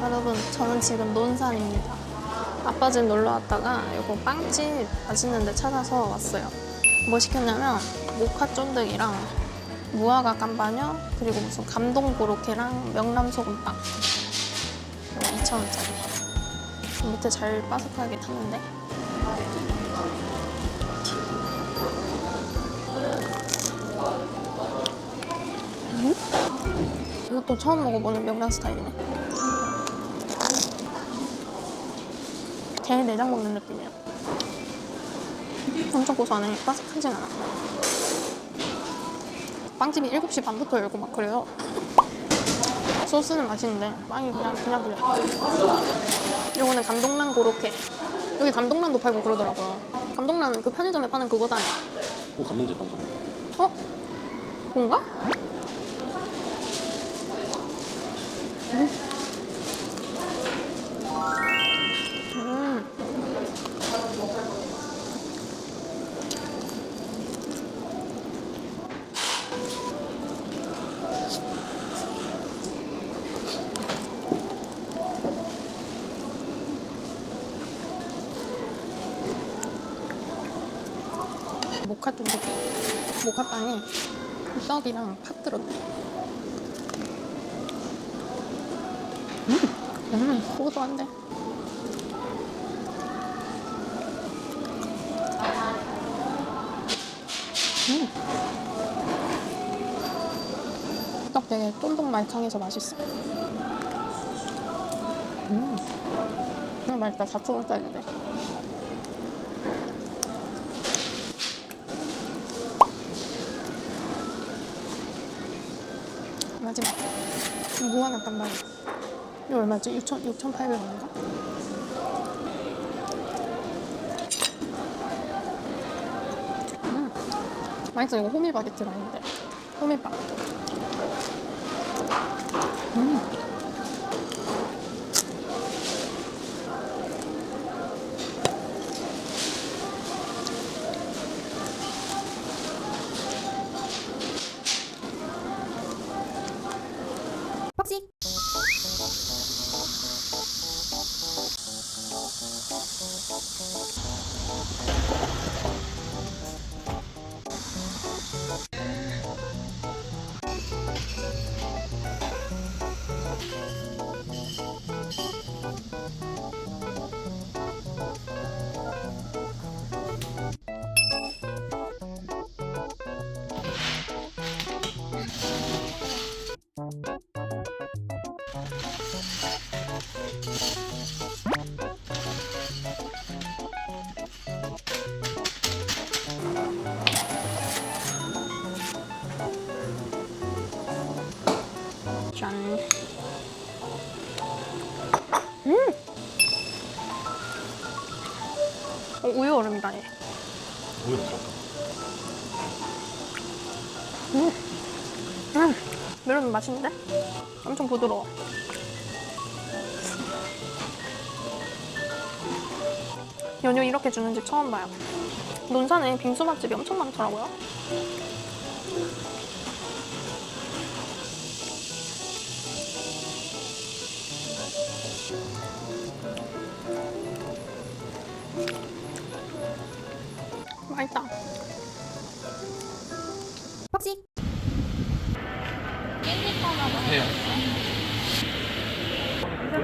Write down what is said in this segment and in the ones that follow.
여러분, 저는 지금 논산입니다. 아빠 집 놀러 왔다가 이거 빵집 맛있는 데 찾아서 왔어요. 뭐 시켰냐면 모카 쫀득이랑 무화과 깜바녀 그리고 무슨 감동 고로케랑 명람 소금빵 이거 2,000원짜리 밑에 잘 바삭하게 탔는데 음? 이것도 처음 먹어보는 명란 스타일이네 게 내장 먹는 느낌이야 엄청 고소하네 바삭하진 않아 빵집이 7시 반부터 열고 막 그래요 소스는 맛있는데 빵이 그냥 그냥 그래 요거는 감동란 고로케 여기 감동란도 팔고 그러더라고요 감동란 그 편의점에 파는 그거다 꼭 감동제 방송. 어? 뭔가? 음. 모카 쫀득이 모카빵에 떡이랑 팥 들었네 고소한데 음. 떡 되게 쫀득말캉해서 맛있어. 음, 그냥 맛있다. 4초짜리인데. 마지막. 무한 단말이 이거 얼마지? 6천, 6,800원인가? 음, 맛있어 이거 호밀 바게트가 아닌데 호밀빵 짠. 음! 어, 우유 얼음이다, 얘. 오히려 들어가. 음! 음! 메론 맛있는데? 엄청 부드러워. 연유 이렇게 주는 집 처음 봐요. 논산에 빙수 맛집이 엄청 많더라고요. 博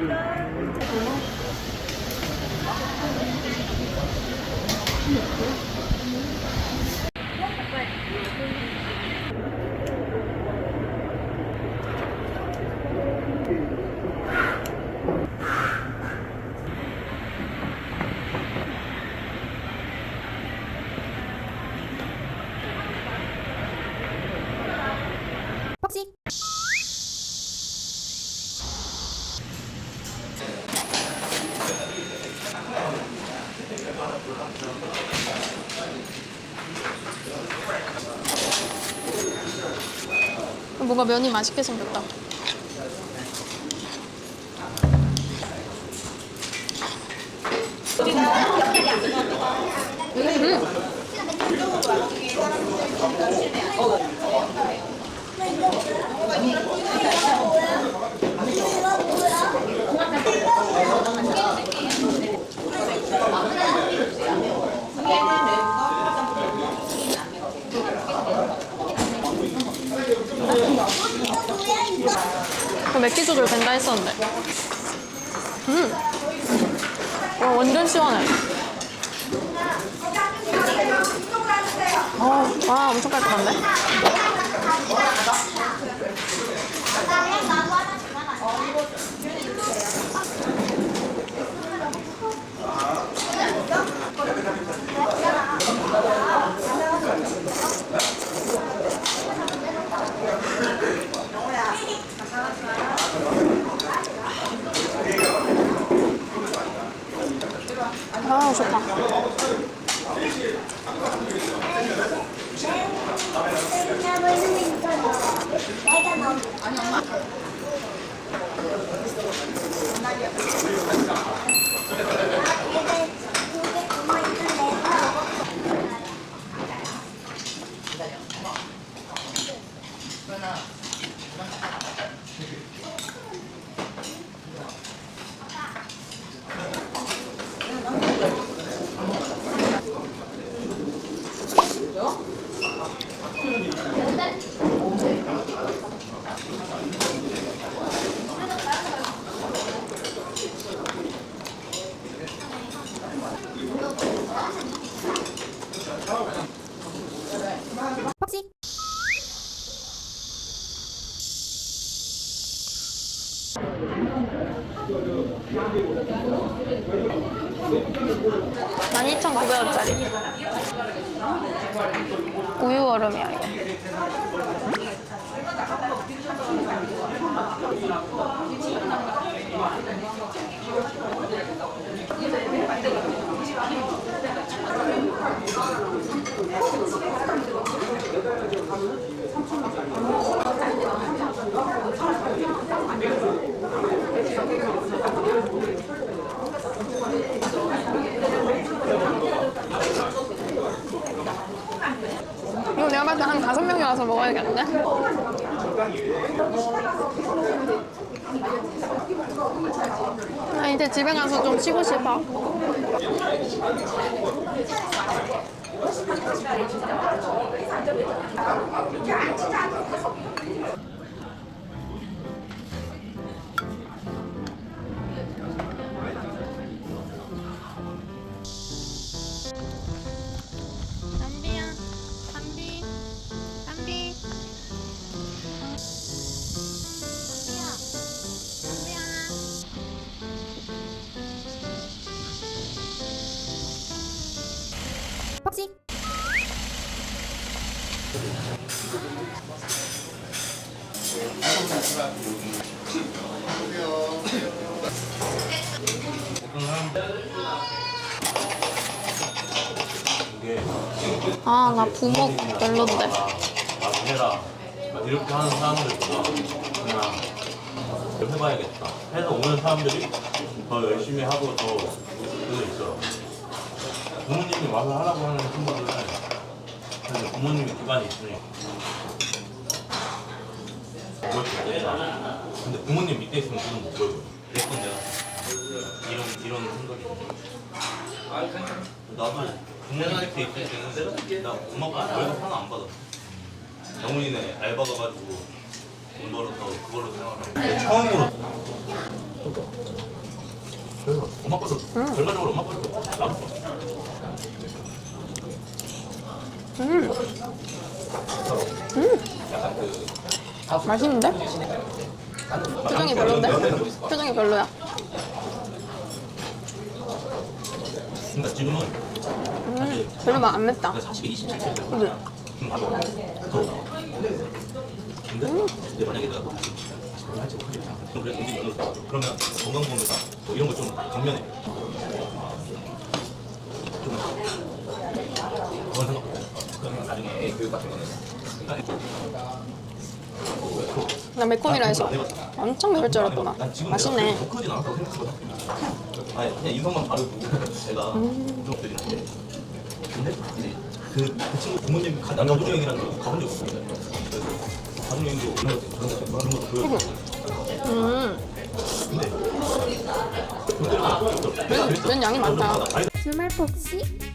西。 뭔가 면이 맛있게 생겼다. 음. 그 맵기 조절 된다 했었는데. 음. 와, 완전 시원해. 어, 와, 엄청 깔끔한데? 不许 12,900원짜리. 우유 얼음이야 이거 명이 와서 먹어야겠는데? 아, 이제 집에 가서 좀 쉬고 싶어. 아, 나 부먹 별론데. 나도 해라 이렇게 하는 사람들 보고 그냥 해봐야겠다. 해서 오는 사람들이 더 열심히 하고 더 그게 있더라고 부모님이 와서 하라고 하는 친구들은 부모님이 기반이 있으니 보 근데 부모님 밑에 있으면 그건 못 보여줘 내건 내가 이런 이런 생각이 나도 부모님 밑에 있을 때는 나 엄마가 월급 하나 안 받았어 영훈이네 알바 가가지고 돈 벌어서 그걸로 생활하고. 처음으로. 그래서 엄마 거도 결과적으로 엄마 거도 나도. 음. 맛있는데? 표정이 별론데? 표정이 별로야. 그러니까 지금은 음, 별로 막 안 맵다. 27세 근데 만약에 내가 할지 나와줘 그러면 건강보험료가 뭐 이런 거 좀 정면에 좀 그런 생각 그러면 나중에 교육 같은 거는 나 매콤이라 해서 엄청 매울 줄 알았구나. 난 지금 맛있네. 아니 그냥 인성만 바르고 제가 좀 들이는데 근데 이제 그, 그 친구 부모님 가, 남자 거 가본 적 없습니다. 그래서 가족여행도 이런 거 저런 거 그런 거 보여. 음, 근데 면, 면 양이 많다. 주말 폭식